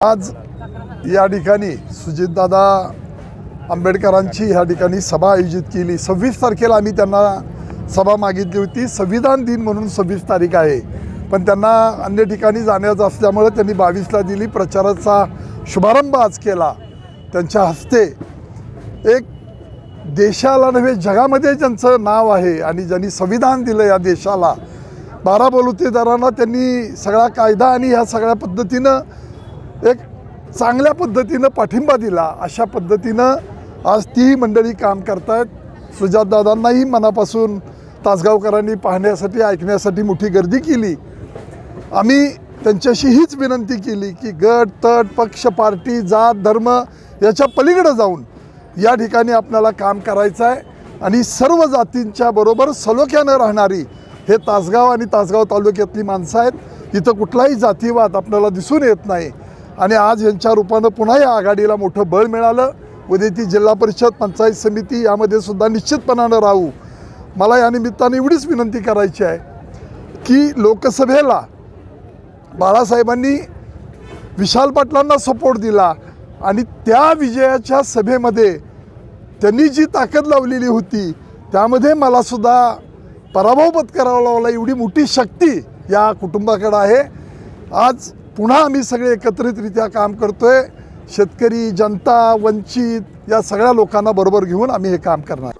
आज या ठिकाणी सुजितदादा आंबेडकरांची ह्या ठिकाणी सभा आयोजित केली. सव्वीस तारखेला आम्ही त्यांना सभा मागितली होती. संविधान दिन म्हणून सव्वीस तारीख आहे. पण त्यांना अन्य ठिकाणी जाण्याचं असल्यामुळं त्यांनी बावीसला दिली. प्रचाराचा शुभारंभ आज केला. त्यांच्या हस्ते एक देशाला नव्हे जगामध्ये ज्यांचं नाव आहे आणि ज्यांनी संविधान दिलं या देशाला बारा बलुतेदारांना त्यांनी सगळा कायदा आणि ह्या सगळ्या पद्धतीनं एक चांगल्या पद्धतीनं पाठिंबा दिला. अशा पद्धतीनं आज तीही मंडळी काम करतायत. सुजातदादांनाही मनापासून तासगावकरांनी पाहण्यासाठी ऐकण्यासाठी मोठी गर्दी केली. आम्ही त्यांच्याशी हीच विनंती केली की गट तट पक्ष पार्टी जात धर्म याच्या पलीकडे जाऊन या ठिकाणी आपल्याला काम करायचं आहे आणि सर्व जातींच्या बरोबर सलोख्यानं राहणारी हे तासगाव आणि तासगाव तालुक्यातली माणसं आहेत. इथं कुठलाही जातीवाद आपल्याला दिसून येत नाही. आणि आज यांच्या रूपानं पुन्हा या आघाडीला मोठं बळ मिळालं. उद्या ती जिल्हा परिषद पंचायत समिती यामध्ये सुद्धा निश्चितपणानं राहू. मला या निमित्तानं एवढीच विनंती करायची आहे की लोकसभेला बाळासाहेबांनी विशाल पाटलांना सपोर्ट दिला आणि त्या विजयाच्या सभेमध्ये त्यांनी जी ताकद लावलेली होती त्यामध्ये मला सुद्धा पराभव पत्करावा लावला एवढी मोठी शक्ती या कुटुंबाकडं आहे. आज पुन्हा आम्ही सगळे एकत्रितरित्या काम करतोय. शेतकरी जनता वंचित या सगळ्या लोकांना बरोबर घेऊन आम्ही हे काम करणार.